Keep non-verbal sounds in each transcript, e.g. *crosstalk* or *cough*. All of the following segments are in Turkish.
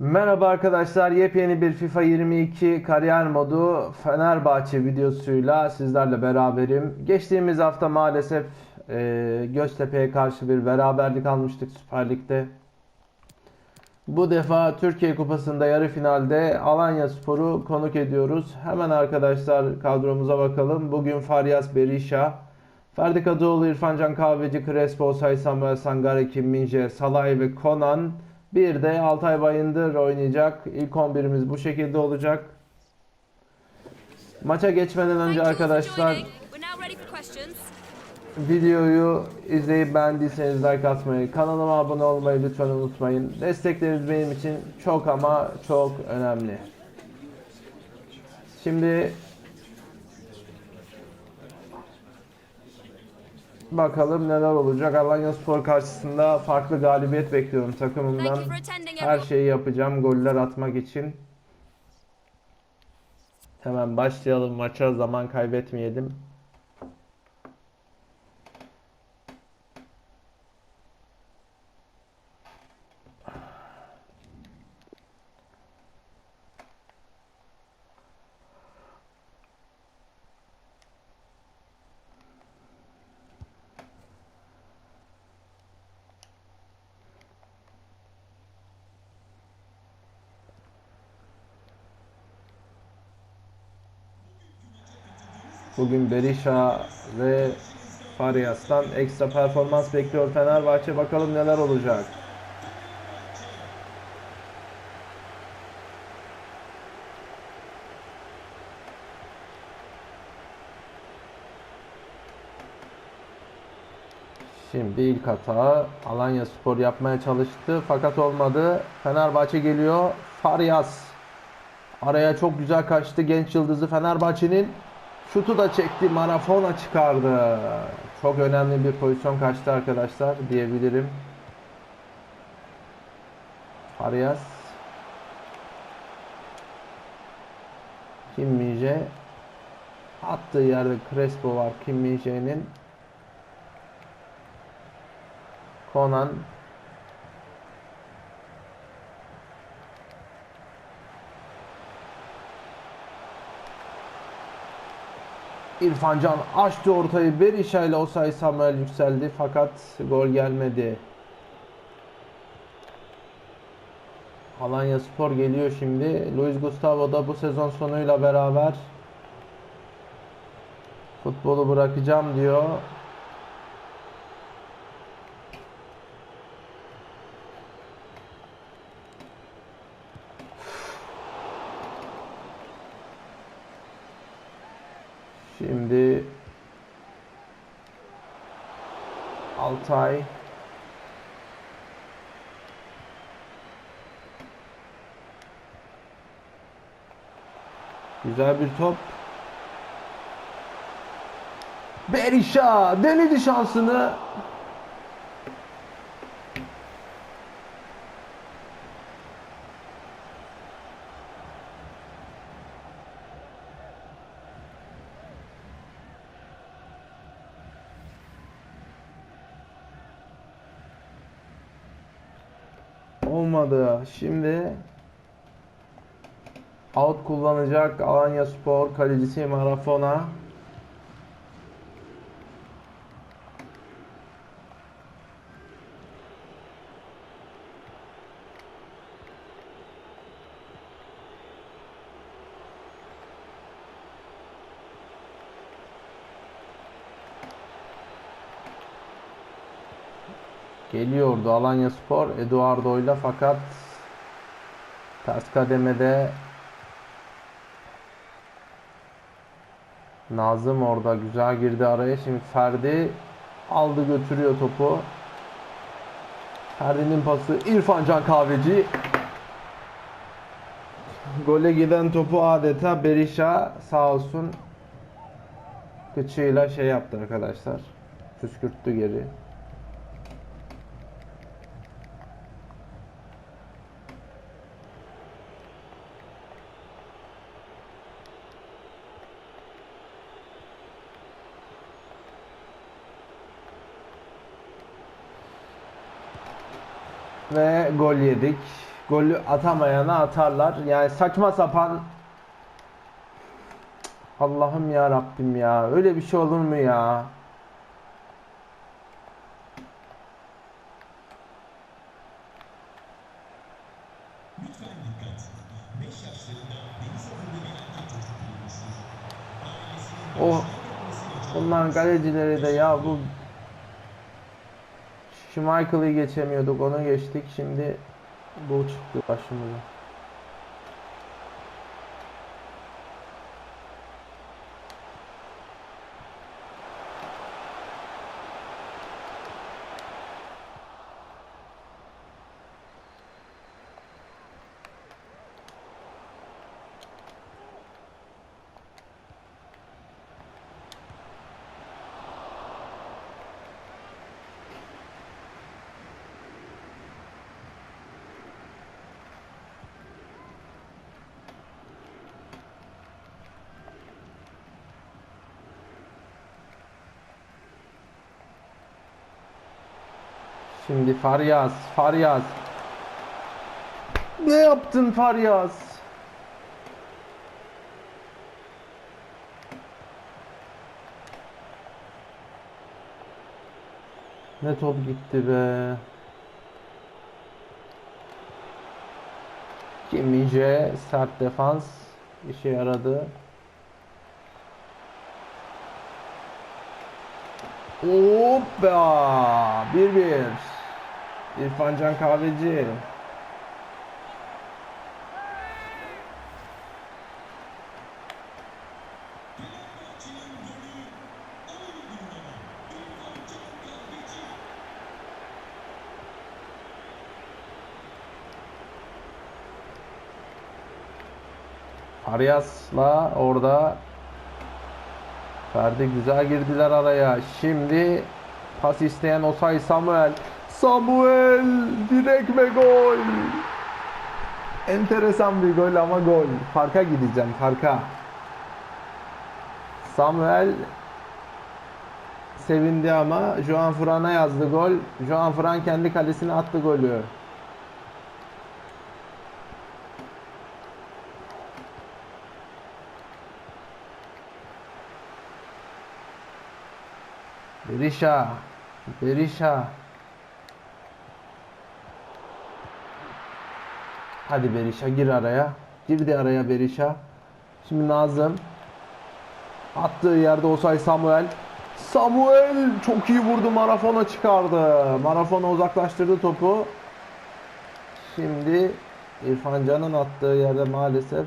Merhaba arkadaşlar, yepyeni bir FIFA 22 kariyer modu Fenerbahçe videosuyla sizlerle beraberim. Geçtiğimiz hafta maalesef e, Göztepe'ye karşı bir beraberlik almıştık Süper Lig'de. Bu defa Türkiye Kupası'nda yarı finalde Alanya Spor'u konuk ediyoruz. Hemen arkadaşlar kadromuza bakalım. Bugün Faryas Berisha, Ferdi Kadıoğlu, İrfan Can Kahveci, Crespo, Say Samuel, Sangare, Kim Minje, Salay ve Konan. Bir de Altay Bayındır oynayacak. İlk 11'imiz bu şekilde olacak. Maça geçmeden önce arkadaşlar videoyu izleyip beğendiyseniz like atmayı, kanalıma abone olmayı lütfen unutmayın. Destekleriniz benim için çok ama çok önemli. Şimdi bakalım neler olacak. Alanya Spor karşısında farklı galibiyet bekliyorum takımımdan. Her şeyi yapacağım goller atmak için. Hemen başlayalım maça zaman kaybetmeyelim. Bugün Berisha ve Farias'tan ekstra performans bekliyor Fenerbahçe. Bakalım neler olacak. Şimdi ilk hata Alanya Spor yapmaya çalıştı fakat olmadı. Fenerbahçe geliyor. Farias araya çok güzel kaçtı genç yıldızı Fenerbahçe'nin. Şutu da çekti. Marafona çıkardı. Çok önemli bir pozisyon kaçtı arkadaşlar diyebilirim. Farias. Kim Minje. Attığı yerde Crespo var Kim Minje'nin. Conan. İrfan Can açtı ortayı. Berisha ile Osay Samuel yükseldi fakat gol gelmedi. Alanya Spor geliyor şimdi. Luis Gustavo da bu sezon sonuyla beraber futbolu bırakacağım diyor. Şimdi Altay Güzel bir top. Berisha denedi şansını. Olmadı. Şimdi out kullanacak Alanya Spor kalecisi Marafona. Geliyordu Alanya Spor Eduardo'yla fakat ters kademede Nazım orada güzel girdi araya. Şimdi Ferdi aldı götürüyor topu. Ferdi'nin pası İrfan Can Kahveci. Gole giden topu adeta Berisha sağ olsun kıçıyla şey yaptı arkadaşlar. Püskürttü geri. Ve gol yedik. golü atamayana atarlar. Yani saçma sapan Allah'ım ya Rabbim ya. Öyle bir şey olur mu ya? O bunların kalecileri de ya bu Schmeichel'ı geçemiyorduk onu geçtik şimdi bu çıktı başımıza. Şimdi Faryaz, Faryaz. Ne yaptın Faryaz? Ne top gitti be. Kimmich sert defans işe yaradı. Hoppa! 1-1. İrfan Can Kahveci. Arias'la orada Ferdi güzel girdiler araya. Şimdi pas isteyen Osay Samuel. Samuel direkt ve gol. Enteresan bir gol ama gol. Farka gideceğim farka. Samuel sevindi ama Joan Fran'a yazdı gol. Joan Fran kendi kalesine attı golü. Berisha. Berisha. Hadi Berisha gir araya. Girdi araya Berisha. Şimdi Nazım. Attığı yerde Osay Samuel. Samuel çok iyi vurdu. Marafona çıkardı. Marafona uzaklaştırdı topu. Şimdi İrfan Can'ın attığı yerde maalesef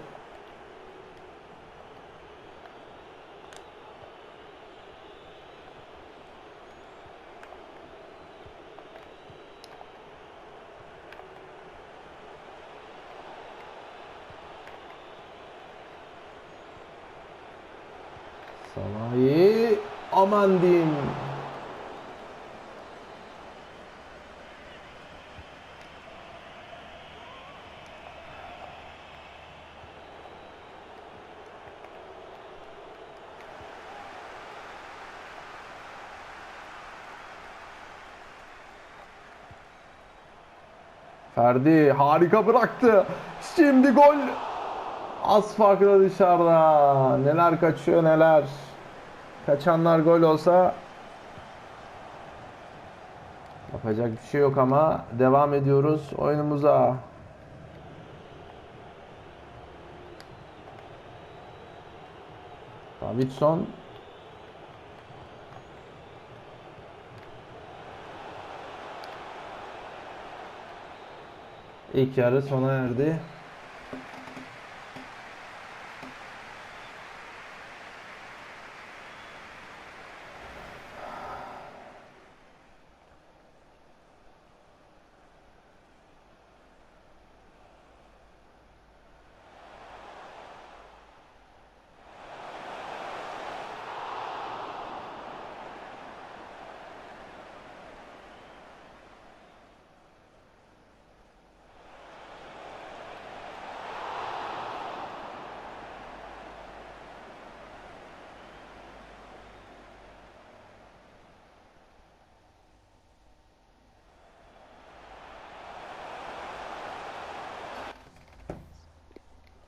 Sanayi aman diyeyim. Ferdi harika bıraktı. Şimdi gol. Az farkla dışarıda. Neler kaçıyor neler. Kaçanlar gol olsa yapacak bir şey yok ama devam ediyoruz oyunumuza. Davidson İlk yarı sona erdi.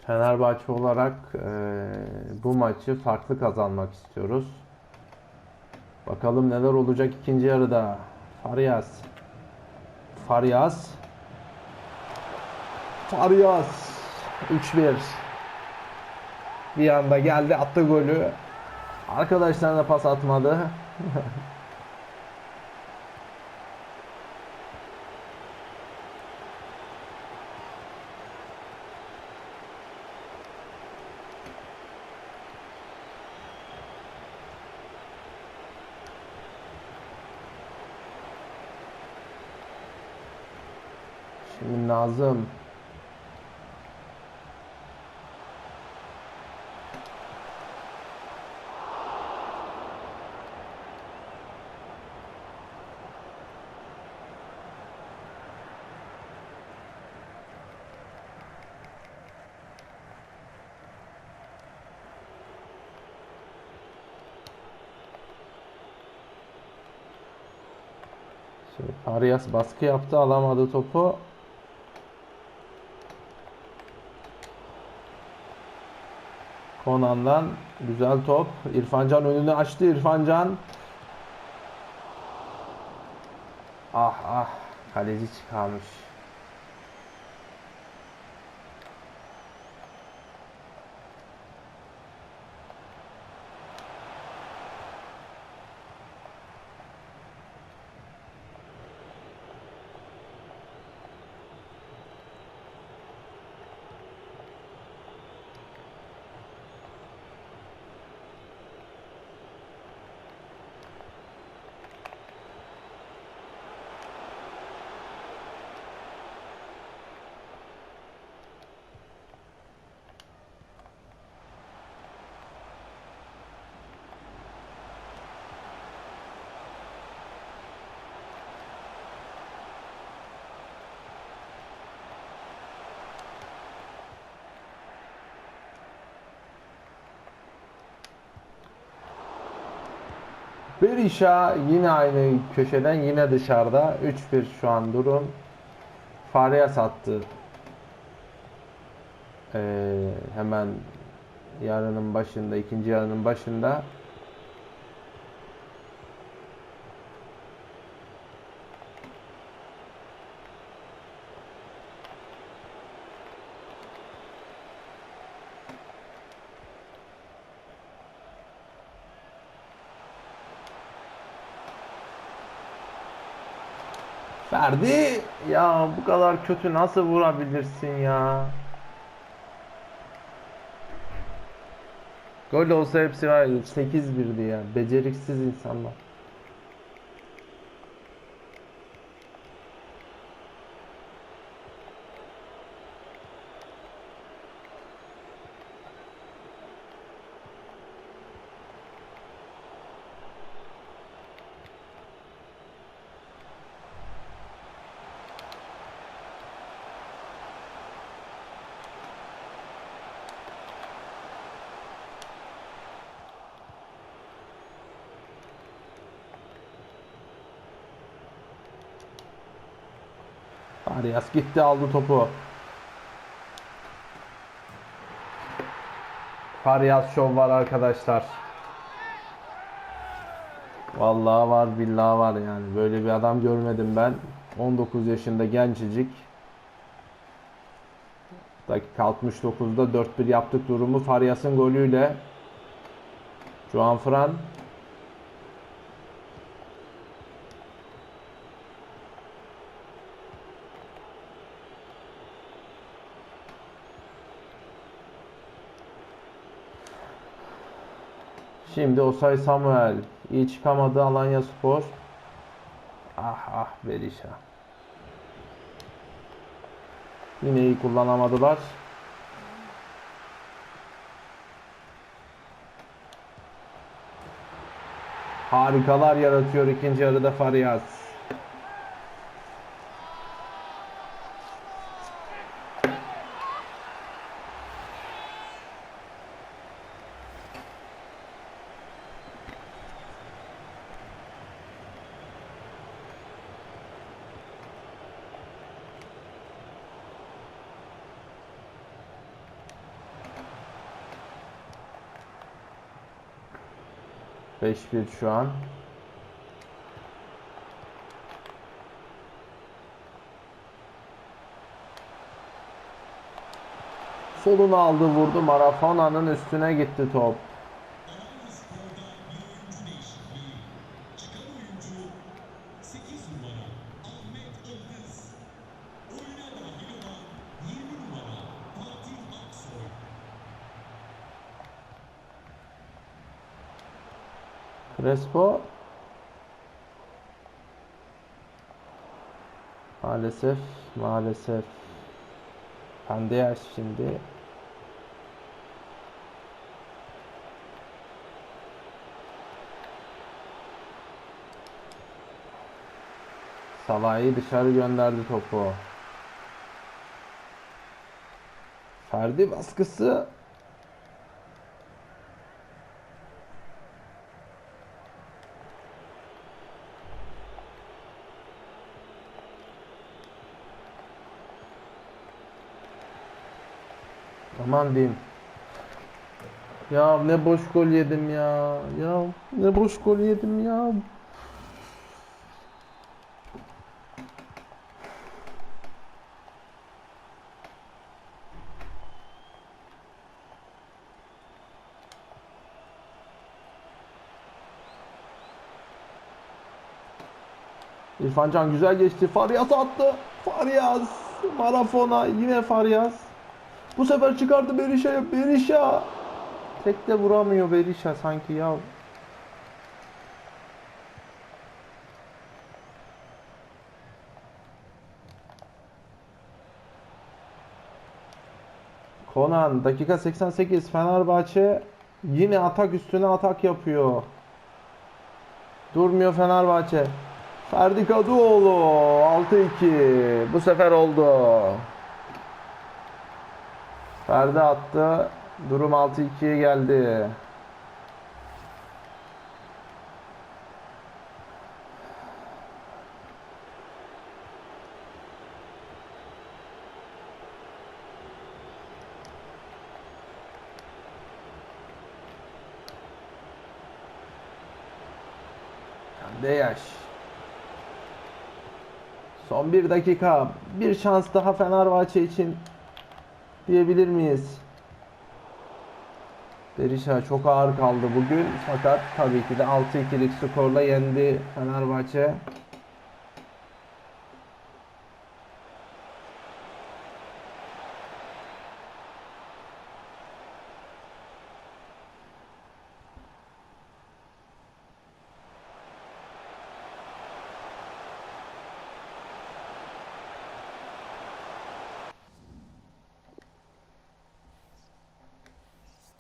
Fenerbahçe olarak e, bu maçı farklı kazanmak istiyoruz. Bakalım neler olacak ikinci yarıda. Faryas. Faryas. Faryas. 3-1. Bir anda geldi attı golü. Arkadaşlarına pas atmadı. *laughs* Şimdi Arias baskı yaptı alamadı topu. Konan'dan güzel top. İrfancan önünü açtı. İrfancan. Ah ah. Kaleci çıkarmış. Berisha yine aynı köşeden yine dışarıda. 3-1 şu an durum. Fare'ye sattı. Ee, hemen yarının başında, ikinci yarının başında. Ferdi ya bu kadar kötü nasıl vurabilirsin ya? Gol olsa hepsi var. 8-1'di ya. Beceriksiz insanlar. Arias gitti aldı topu. Farias şov var arkadaşlar. Vallahi var billahi var yani. Böyle bir adam görmedim ben. 19 yaşında gencecik. Dakika 69'da 4-1 yaptık durumu Farias'ın golüyle. Juan Fran Şimdi Osay Samuel iyi çıkamadı Alanya Spor. Ah ah Berisha. Yine iyi kullanamadılar. Harikalar yaratıyor ikinci yarıda Farias. 5-1 şu an. Solunu aldı vurdu. Marafona'nın üstüne gitti top. Crespo maalesef maalesef. Pendeyaş şimdi. Salah'ı dışarı gönderdi topu. Ferdi baskısı Aman diyeyim. Ya ne boş gol yedim ya. Ya ne boş gol yedim ya. İrfan Can güzel geçti. Faryas attı. Faryas. Marafona yine Faryas. Bu sefer çıkardı Berisha'ya. Berisha. Tek de vuramıyor Berisha sanki ya. Konan dakika 88 Fenerbahçe yine atak üstüne atak yapıyor. Durmuyor Fenerbahçe. Ferdi Kadıoğlu 6-2. Bu sefer oldu. Ferdi attı. Durum 6-2'ye geldi. Deyaş. Son bir dakika. Bir şans daha Fenerbahçe için diyebilir miyiz? Berisha çok ağır kaldı bugün fakat tabii ki de 6-2'lik skorla yendi Fenerbahçe.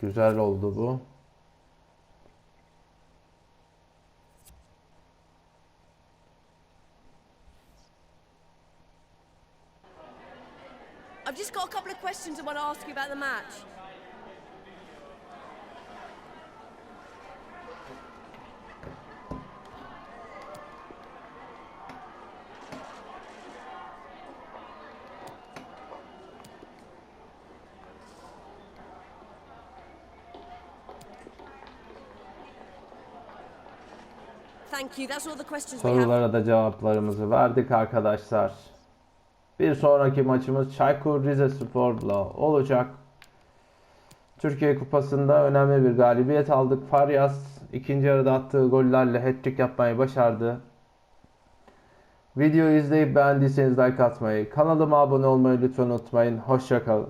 Güzel oldu bu. Sorulara da cevaplarımızı verdik arkadaşlar. Bir sonraki maçımız Çaykur Rizespor'la olacak. Türkiye Kupası'nda önemli bir galibiyet aldık. Faryas ikinci yarıda attığı gollerle hat-trick yapmayı başardı. Videoyu izleyip beğendiyseniz like atmayı, kanalıma abone olmayı lütfen unutmayın. Hoşçakalın.